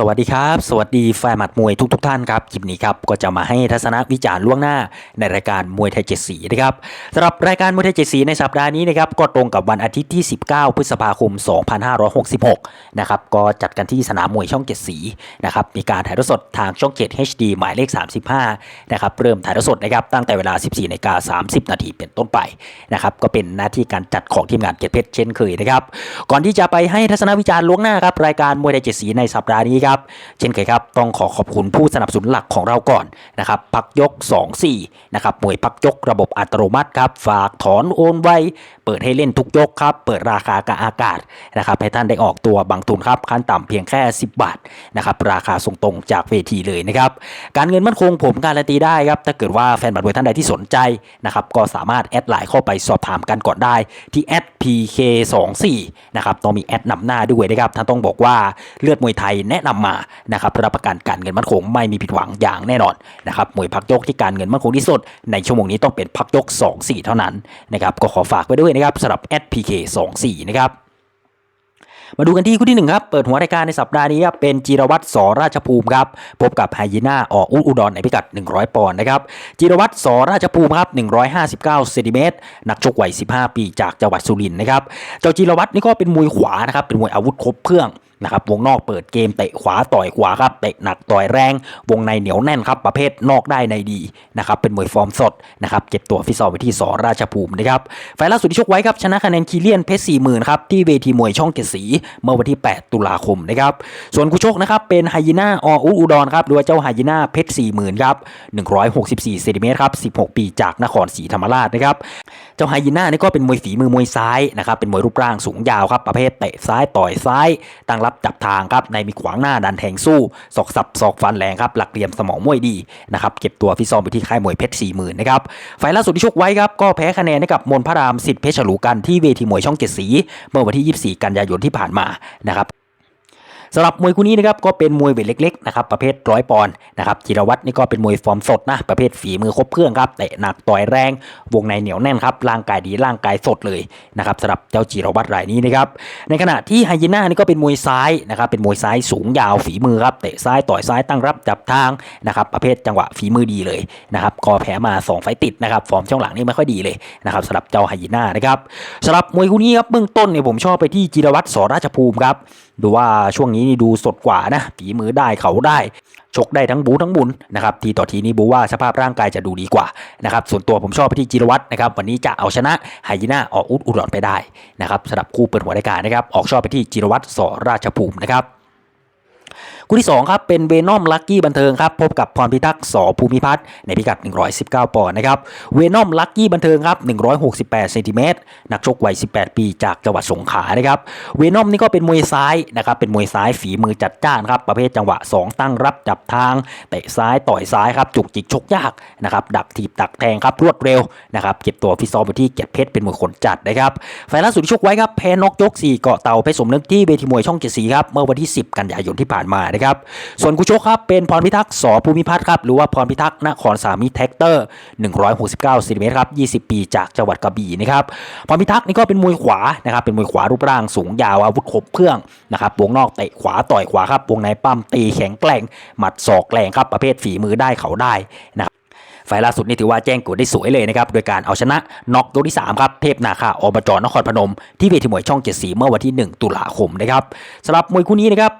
สวัสดีครับ สวัสดีแฟนหมัดมวยทุกทท่านครับ คลิปนี้ครับก็จะมาให้ทัศนวิจารณ์ล่วงหน้าในรายการมวยไทยเจ็ดสีนะครับสำหรับรายการมวยไทยเจ็ดสีในสัปดาห์นี้นะครับก็ตรงกับวันอาทิตย์ที่ 19 พฤษภาคม 2566 นะครับก็จัดกันที่สนามมวยช่องเจ็ดสีนะครับมีการถ่ายทอดสดทางช่อง 7 HD หมายเลข 35 นะครับเริ่มถ่ายทอดสดนะครับตั้งแต่เวลา 14นาฬิกา30 นาทีเป็นต้นไปนะครับก็เป็นหน้าที่การจัดของทีมงานเกียรติเพชรเช่นเคยนะครับก่อนที่จะไปให้ทัศนวิจารณ์ล่วงหน้าครับรายการมวยไทยเจ็ดสีในสัปดาห์นี้ครับเช่นเคยครับ ต้องขอขอบคุณผู้สนับสนุนหลักของเราก่อนนะครับพักยก 24นะครับมวยพักยกระบบอัตโนมัติครับ ฝากถอนโอนไวเปิดให้เล่นทุกยกครับ เปิดราคากับอากาศนะครับให้ท่านได้ออกตัวบางทุนครับขั้นต่ำเพียงแค่ 10 บาทนะครับราคาส่งตรงจากเวทีเลยนะครับการเงินมั่นคงผมการันตีได้ครับถ้าเกิดว่าแฟนบัตรมวยท่านใดที่สนใจนะครับก็สามารถแอดไลน์เข้าไปสอบถามกันก่อนได้ที่แอด PK24 นะครับต้องมีแอดนำหน้าด้วยนะครับท่านต้องบอกว่าเลือดมวยไทยแนะนำมานะครับรับประกันการเงินมั่นคงไม่มีผิดหวังอย่างแน่นอนนะครับมวยพักยกที่การเงินมั่นคงที่สุด ในชั่วโมงนี้ต้องเป็นพักยก 2-4 เท่านั้นนะครับก็ขอฝากไว้ด้วยนะครับสำหรับ SPK24 นะครับมาดูกันที่คู่ที่หนึ่งครับ เปิดหัวรายการในสัปดาห์นี้ครับเป็นจิรวัตรสราชภูมิครับ พบกับไฮยีน่าออกอุอุดรในพิกัด 100 ปอนด์นะครับ จิรวัตรสราชภูมิครับ 159เซนติเมตร นักชกวัย 15 ปีจากจังหวัดสุรินทร์นะครับ เจ้าจิรวัตรนี่ก็เป็นมวยขวานะครับ เป็นมวยอาวุธครบเครื่อง นะครับวงนอกเปิดเกมเตะขวาต่อยขวาครับเตะหนักต่อยแรง วงในเหนียวแน่นครับประเภทนอกได้ในดีนะครับเป็นมวยฟอร์มสดนะครับเก็บตัวฟิตซ้อมไว้ที่สอราชภูมินะครับไฟล์ล่าสุดที่ชกไว้ครับชนะคะแนนคีเลียนเพชรสี่หมื่นครับที่เวทีมวยช่องเกยรตศรีเมื่อวันที่ 8 ตุลาคมนะครับส่วนคู่ชกนะครับเป็นไฮยีน่าออุอุดรครับหรือว่าเจ้าไฮยีน่าเพชรสี่หมื่นครับ164เซนติเมตรครับ16ปีจากนครศรีธรรมราชนะครับเจ้าไฮยีน่านี่ก็เป็นมวยฝีมือมวยซ้ายนะครับเป็นมวยรูปร่างสูงยาวครับประเภทเตะซ้ายต่อยซ้ายตั้งรับจับทางครับในมีขวางหน้าดันแทงสู้ศอกสับศอกฟันแรงครับหลักเหลี่ยมสมองมวยดีนะครับเก็บตัวฟิซ้อมไปที่ค่ายมวยเพชรสี่หมื่นนะครับไฟล์ล่าสุดที่ชกไว้ครับก็แพ้คะแนนให้กับมนพระรามสิทธิ์เพชรฉลูกันที่เวทีมวยช่องเจ็ดสี เมื่อวันที่ 24 กันยายนที่ผ่านมานะครับ สำหรับมวยคู่นี้นะครับก็เป็นมวยเวทเล็กๆนะครับประเภทร้อยปอนด์นะครับจิรวัตรนี่ก็เป็นมวยฟอร์มสดนะประเภทฝีมือครบเครื่องครับเตะหนักต่อยแรง วงในเหนียวแน่นครับร่างกายดีร่างกายสดเลยนะครับสำหรับเจ้าจิรวัตรรายนี้นะครับในขณะที่ไฮยีน่านี่ก็เป็นมวยซ้ายนะครับเป็นมวยซ้ายสูงยาวฝีมือครับเตะซ้ายต่อยซ้ายตั้งรับจับทางนะครับประเภทจังหวะฝีมือดีเลยนะครับก็แพ้มาสองไฟต์ติดนะครับฟอร์มช่วงหลังนี่ไม่ค่อยดีเลยนะครับสำหรับเจ้าไฮยีน่านะครับสำหรับมวยคู่นี้ครับเบื้องต้นเนี่ยผมชอบไปที่จิรวัตรสราชภูมิครับ ดูว่าช่วงนี้นี่ดูสดกว่านะฝีมือได้เขาได้ ชกได้ทั้งบูทั้งบุญนะครับทีต่อทีนี้บูว่าสภาพร่างกายจะดูดีกว่านะครับส่วนตัวผมชอบไปที่จิรวัตรนะครับวันนี้จะเอาชนะไฮยีน่าออกอุดอุดรไปได้นะครับสำหรับคู่เปิดหัวรายการนะครับออกชอบไปที่จิรวัตรสราชภูมินะครับ คู่ที่ 2 ครับ เป็นเวนอมลักกี้บันเทิงครับ พบกับพรพิทักษ์สภูมิพัฒน์ในพิกัด 119 ปอนด์นะครับเวนอมลักกี้บันเทิงครับ 168เซนติเมตรนักชกวัย 18 ปีจากจังหวัดสงขลานะครับเวนอมนี่ก็เป็นมวยซ้ายนะครับเป็นมวยซ้ายฝีมือจัดจ้านครับประเภทจังหวะ 2 ตั้งรับจับทางเตะซ้ายต่อยซ้ายครับจุกจิกชกยากนะครับดักถีบดักแทงครับรวดเร็วนะครับเก็บตัวฟิตซ้อมไปที่เกียรติเพชรเป็นมวยขนจัดนะครับไฟล์ล่าสุดที่ชกไว้ครับแพ้นกยก4เกาะเต่าเพชรสมนึกที่เวทีมวยช่องเจ็ดสีครับเมื่อวันที่ 10 กันยายนที่ผ่านมานะครับ ส่วนคู่ชกครับเป็นพรพิทักษ์สภูมิพัฒน์ครับหรือว่าพรพิทักษ์นครสามิแท็กเตอร์ 169เซนติเมตรครับ20 ปีจากจังหวัดกระบี่นะครับพรพิทักษ์นี่ก็เป็นมวยขวานะครับเป็นมวยขวารูปร่างสูงยาวอาวุธครบเครื่องนะครับวงนอกเตะขวาต่อยขวาครับวงในปั้มตีแข็งแกร่งหมัดศอกแรงครับประเภทฝีมือได้เขาได้นะครับไฟล์ล่าสุดนี่ถือว่าแจ้งเกิดได้สวยเลยนะครับ โดยการเอาชนะน็อกยกที่ 3 ครับ เทพนาคาอบจนครพนม ที่เวทีมวยช่องเจ็ดสีเมื่อวันที่ 1 ตุลาคมนะครับสำหรับมวยคู่นี้นะครับ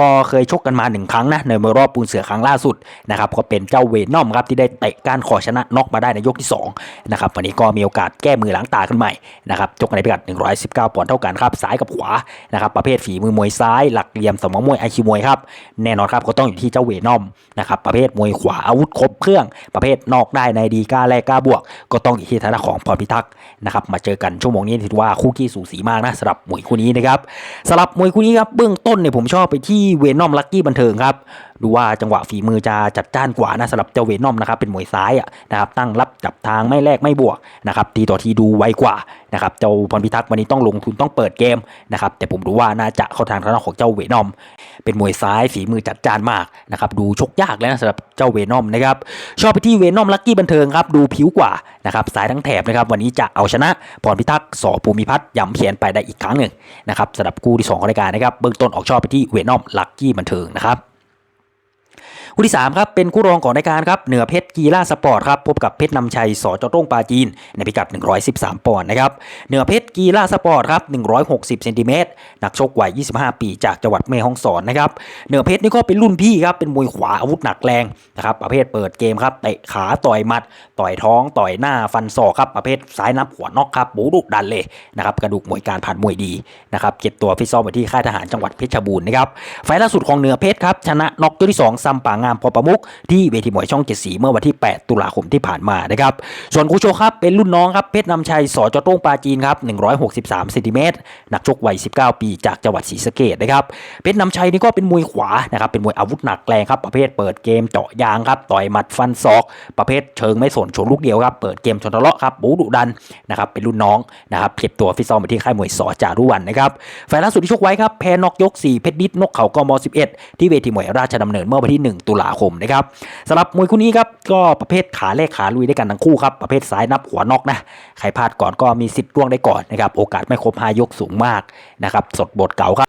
ก็เคยชกกันมาหนึ่งครั้งนะในรอบปูนเสือครั้งล่าสุดนะครับก็เป็นเจ้าเวนอมครับที่ได้เตะก้านคอชนะน็อกมาได้ในยกที่2นะครับวันนี้ก็มีโอกาสแก้มือล้างตาขึ้นใหม่นะครับชกกันในพิกัด 119 ปอนด์เท่ากันครับซ้ายกับขวานะครับประเภทฝีมือมวยซ้ายหลักเหลี่ยมสมองมวยไอคิวมวยครับแน่นอนครับก็ต้องอยู่ที่เจ้าเวนอมนะครับประเภทมวยขวาอาวุธครบเครื่องประเภทนอกได้ในดีกล้าแลกกล้าบวก ก็ต้องอยู่ที่ทางด้าของพรพิทักษ์นะครับมาเจอกันชั่วโมงนี้ถือว่าคู่ขี้สูสีมากนะสำหรับมวยคู่นี้นะครับสำหรับมวยคู่นี้ครับเบื้องต้นเนี่ยผมชอบไปที่เวนอมลักกี้บันเทิงครับดูว่าจังหวะฝีมือจะจัดจ้านกว่านะสำหรับเจ้าเวนอมนะครับเป็นมวยซ้ายอะนะครับตั้งรับจับทางไม่แลกไม่บวกนะครับทีต่อทีดูไวกว่านะครับเจ้าพรพิทักษ์วันนี้ต้องลงทุนต้องเปิดเกมนะครับแต่ผมดูว่าน่าจะเข้าทางทางด้านของเจ้าเวนอม เป็นมวยซ้ายฝีมือจัดจ้านมากนะครับดูชกยากแล้วนะสำหรับเจ้าเวนอมนะครับชอบไปที่เวนอมลักกี้บันเทิงครับดูผิวกว่านะครับสายทั้งแถบนะครับวันนี้จะเอาชนะพรพิทักษ์สอภูมิพัฒน์ย้ำเพียนไปได้อีกครั้งหนึ่งนะครับสำหรับคู่ที่สองของรายการนะครับเบื้องต้นออกชอบไปที่เวนอมลักกี้บันเทิงนะครับ คู่ที่3ครับเป็นคู่รองของรายการครับเหนือเพชรกีฬาสปอร์ตครับพบกับเพชรนำชัยสอจอต้งปาจีน ในพิกัด 113 ปอนด์นะครับเหนือเพชรกีฬาสปอร์ตครับ160เซนติเมตรนักชกวัย 25 ปีจากจังหวัดแม่ฮ่องสอนนะครับเหนือเพชรนี่ก็เป็นรุ่นพี่ครับเป็นมวยขวาอาวุธหนักแรงนะครับประเภทเปิดเกมครับเตะขาต่อยหมัด ต่อยท้องต่อยหน้าฟันศอกครับประเภทซ้ายนับหัวนอกครับบูดุดันเลยนะครับกระดูกมวยการผ่านมวยดีนะครับเก็บตัวฟิตซ้อมไปที่ค่ายทหารจังหวัดเพชรบูรณ์นะครับไฟล์ล่าสุดของเหนือเพชรครับชนะน็อกยกที่สองซัมปางามพอประมุกที่เวทีมวยช่องเจ็ดสีเมื่อวันที่ 8 ตุลาคมที่ผ่านมานะครับส่วนคู่โชครับเป็นรุ่นน้องครับเพชรนำชัยสอจอโต้งปาจีนครับ163เซนติเมตรนักชกวัย 19 ปีจากจังหวัดศรีสะเกดนะครับเพชรนำชัยนี่ก็เป็นมวยขวานะครับเป็นมวยอาวุธหนักแรงครับประเภทเปิดเกมเจาะยางครับต่อยหมัดฟันศอก ประเภทเชิงไม่สนชนลูกเดียวครับเปิดเกมชนทะเลาะครับบูดุดันนะครับเป็นรุ่นน้องนะครับเก็บตัวฟิตซ้อมไปที่ค่ายมวยสอจารุวันนะครับไฟล์ล่าสุดที่ชกไว้ครับแพ้นอกยก 4 เพชรดิษนกเขากม11 ที่เวทีมวยราชดำเนินเมื่อวันที่ 1 ตุลาคมนะครับสำหรับมวยคู่นี้ครับก็ประเภทขาแลกขาลุยได้กันทั้งคู่ครับประเภทซ้ายนับหัวนอกนะใครพลาดก่อนก็มีสิทธิ์ร่วงได้ก่อนนะครับโอกาสไม่ครบ5ยกสูงมากนะครับสดบทเก่าครับ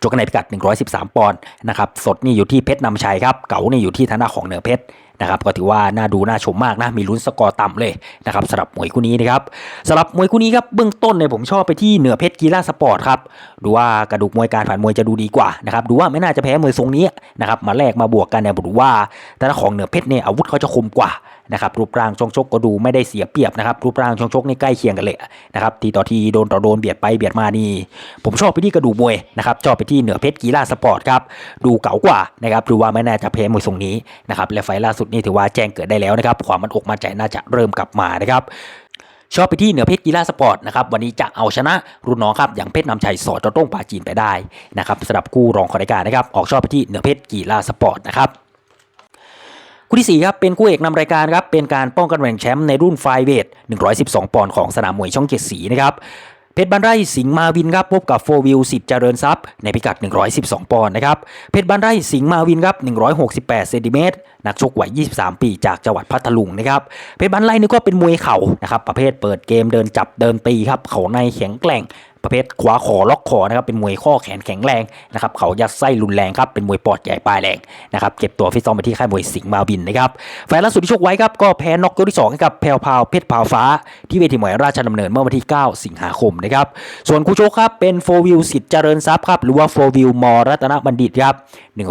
จบกันในพิกัด 113 ปอนด์นะครับ สดนี่อยู่ที่เพชรนำชัยครับ เก๋านี่อยู่ที่ธนาของเหนือเพชร นะครับก็ถือว่าน่าดูน่าชมมากนะมีลุ้นสกอร์ต่ำเลยนะครับสำหรับมวยคู่นี้นะครับสำหรับมวยคู่นี้ครับเบื้องต้นเนี่ยผมชอบไปที่เหนือเพชรกีฬาสปอร์ตครับดูว่ากระดูกมวยการผ่านมวยจะดูดีกว่านะครับดูว่าไม่น่าจะแพ้มวยทรงนี้นะครับมาแลกมาบวกกันเนี่ยผมดูว่าแต่ละของเหนือเพชรเนี่ยอาวุธเขาจะคมกว่านะครับรูปร่างชงชกก็ดูไม่ได้เสียเปรียบนะครับรูปร่างชงชกนี่ใกล้เคียงกันเลยนะครับทีต่อทีโดนต่อโดนเบียดไปเบียดมานี่ผมชอบไปที่กระดูมวยนะครับชอบไปที่เหนือเพชรกีฬาสปอร์ตครับดูเก๋ากว่านะครับดูว่าไม่น่าจะแพ้มวยทรงนี้นะครับและไฟล์ล่าสุดนี่ถือว่าแจ้งเกิดได้แล้วนะครับความมันอกมั่นใจน่าจะเริ่มกลับมานะครับชอบไปที่เหนือเพชรกีฬาสปอร์ตนะครับวันนี้จะเอาชนะรุ่นน้องครับอย่างเพชรนำชัยสอดจอต้งปาจีนไปได้นะครับสำหรับคู่รองของรายการนะครับออกชอบไปที่เหนือเพชรกีฬาสปอร์ตนะครับ คู่ที่สี่ครับเป็นคู่เอกนำรายการครับเป็นการป้องกันแหน่งแชมป์ในรุ่นไฟเวท112 ปอนด์ของสนามมวยช่องเจ็ดสีนะครับเพชรบันไร่สิงห์มาวินครับพบกับโฟวิลสิทธิ์เจริญทรัพย์ในพิกัด 112 ปอนด์นะครับเพชรบันไร่สิงห์มาวินครับ168เซนติเมตรนักชกวัย 23 ปีจากจังหวัดพัทลุงนะครับเพชรบันไลนี่ก็เป็นมวยเข่านะครับประเภทเปิดเกมเดินจับเดินตีครับเข่าในแข็งแกร่ง ประเภทขวาคอล็อกคอนะครับเป็นมวยข้อแขนแข็งแรงนะครับเขายัดไส้รุนแรงครับเป็นมวยปอดใหญ่ปลายแรงนะครับเก็บตัวฟิตซ้อมไปที่ค่ายมวยสิงห์มาวินนะครับไฟล์ล่าสุดที่ชกไว้ครับก็แพ้น็อกยกที่2ให้กับแพรวพาวเพชรพาวฟ้า ที่เวทีมวยราชดำเนินเมื่อวันที่ 9 สิงหาคมนะครับส่วนคู่ชกครับเป็นโฟวิลสิทธิ์เจริญทรัพย์ครับหรือว่าโฟวิลมรัตนบัณฑิตครับ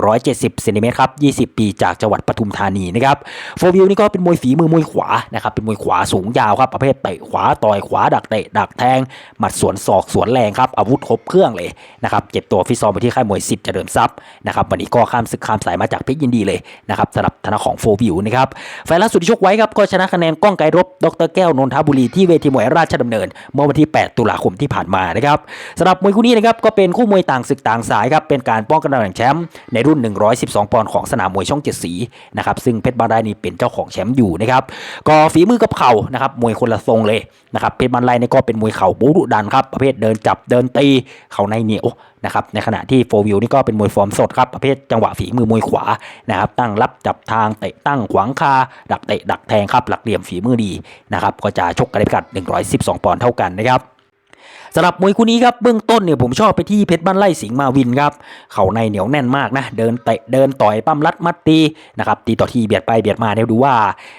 170เซนติเมตรครับ20 ปีจากจังหวัดปทุมธานีนะครับโฟวิลนี่ก็เป็นมวยฝีมือมวยขวานะครับเป็นมวยขวาสูงยาวครับประเภทเตะขวาต่อยขวาดักเตะดักแทงหมัดสวนศอกสวนแรงครับอาวุธครบเครื่องเลยนะครับเก็บตัวฟิซอมไปที่ค่ายมวยสิทธิ์เจริญทรัพย์นะครับวันนี้ก็ข้ามศึกข้ามสายมาจากเพชรยินดีเลยนะครับสำหรับธนาของโฟวิลนะครับไฟล์ล่าสุดที่ชกไว้ครับก็ชนะคะแนนก้องไกรรบดรแก้วนนทบุรีที่เวทีมวยราชดำเนิน เมื่อวันที่ 8 ตุลาคมที่ผ่านมานะครับสำหรับมวยคู่นี้นะครับก็เป็นคู่มวยต่างศึกต่างสายครับเป็นการป้องกันตำแหน่งแชมป์ในรุ่น 112 ปอนด์ของสนามมวยช่องเจ็ดสีนะครับซึ่งเพชรบาไดนี่เป็นเจ้าของแชมป์อยู่นะครับก็ฝีมือกับเข่านะครับมวยคนละทรงเลยนะครับเพชรบาไดนี่ก็เป็นมวยเข่าบูรุดันครับประเภทเดินจับเดินตีเข่าในเหนียวนะครับในขณะที่โฟวิวนี่ก็เป็นมวยฟอร์มสดครับ ประเภทจังหวะฝีมือมวยขวานะครับตั้งรับจับทางเตะตั้งขวางคาดักเตะดักแทงครับหลักเหลี่ยมฝีมือดีนะครับก็จะชกกันในพิกัด 112 ปอนด์เท่ากันนะครับ สำหรับมวยคู่นี้ครับเบื้องต้นเนี่ยผมชอบไปที่เพชรบ้านไร่สิงห์มาวินครับเข่าในเหนียวแน่นมากนะเดินเตะเดินต่อยปั้มรัดมัดตีนะครับตีต่อทีเบียดไปเบียดมาเนี่ยดูว่า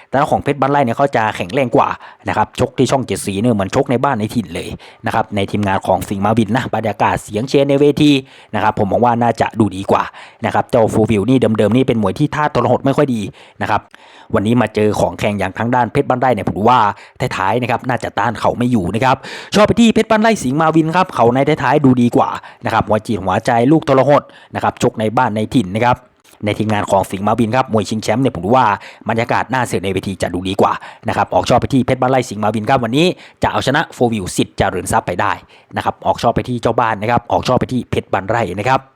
แต่ของเพชรบ้านไร่เนี่ยเขาจะแข็งแรงกว่านะครับชกที่ช่องเจ็ดสีเนี่ยเหมือนชกในบ้านในถิ่นเลยนะครับในทีมงานของสิงห์มาวินนะบรรยากาศเสียงเชียร์ในเวทีนะครับผมมองว่าน่าจะดูดีกว่านะครับเจ้าฟูวิลนี่เดิมๆนี่เป็นมวยที่ท่าทรหดไม่ค่อยดีนะครับวันนี้มาเจอของแข่งอย่างทางด้านเพชรบ้านไร่เนี่ยผมว่าท้ายๆนะครับน่าจะต้านเขาไม่อยู่นะครับชอบไปที่เพชรบ้านไร่สิงห์มาวินครับเขาในท้ายๆดูดีกว่านะครับหัวจีตหัวใจลูกทรหดนะครับชกในบ้านในถิ่นนะครับในทีมงานของสิงห์มาวินครับมวยชิงแชมป์เนี่ยผมว่าบรรยากาศหน้าเสือในเวทีจะดูดีกว่านะครับออกชอบไปที่เพชรบ้านไร่สิงห์มาวินครับวันนี้จะเอาชนะโฟวิวสิทธิ์เริญทรัพย์ไปได้นะครับออกชอบไปที่เจ้าบ้านนะครับออกชอบไปที่เพชรบ้านไร่นะครับ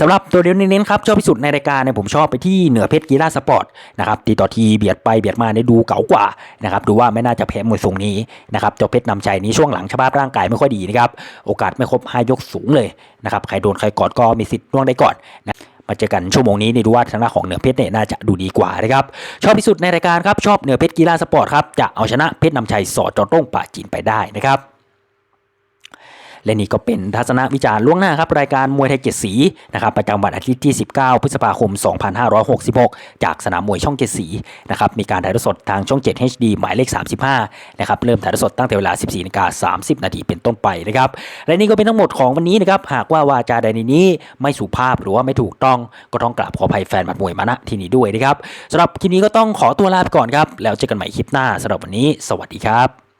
สำหรับตัวเดียวเน้นๆครับชอบที่สุดในรายการเนี่ยผมชอบไปที่เหนือเพชรกีฬาสปอร์ตนะครับตีต่อทีเบียดไปเบียดมาเนี่ยดูเก๋ากว่านะครับดูว่าไม่น่าจะแพ้มวยทรงนี้นะครับเจ้าเพชรนำชัยนี้ช่วงหลังสภาพร่างกายไม่ค่อยดีนะครับโอกาสไม่ครบห้ายกสูงเลยนะครับใครโดนใครกอดก็มีสิทธิ์ล่วงได้ก่อนนะมาเจอกันชั่วโมงนี้นี่ดูว่าทางด้านของเหนือเพชรเนี่ยน่าจะดูดีกว่านะครับชอบที่สุดในรายการครับชอบเหนือเพชรกีฬาสปอร์ตครับจะเอาชนะเพชรนำชัยสอจอต้งป่าจีนไปได้นะครับ และนี่ก็เป็นทัศนวิจารณ์ล่วงหน้าครับรายการมวยไทยเจ็ดสีนะครับประจำวันอาทิตย์ที่ 19 พฤษภาคม 2566 จากสนามมวยช่องเจ็ดสีนะครับมีการถ่ายทอดสดทางช่อง 7 HD หมายเลข 35 นะครับเริ่มถ่ายทอดสดตั้งแต่เวลา 14นาฬิกา30 นาทีเป็นต้นไปนะครับและนี่ก็เป็นทั้งหมดของวันนี้นะครับหากว่าวาจาใดในนี้ไม่สุภาพหรือว่าไม่ถูกต้องก็ต้องกราบขออภัยแฟนหมัดมวยมาณที่นี้ด้วยนะครับสำหรับคลิปนี้ก็ต้องขอตัวลาไปก่อนครับแล้วเจอกันใหม่คลิปหน้าสำหรับวันนี้ สวัสดีครับ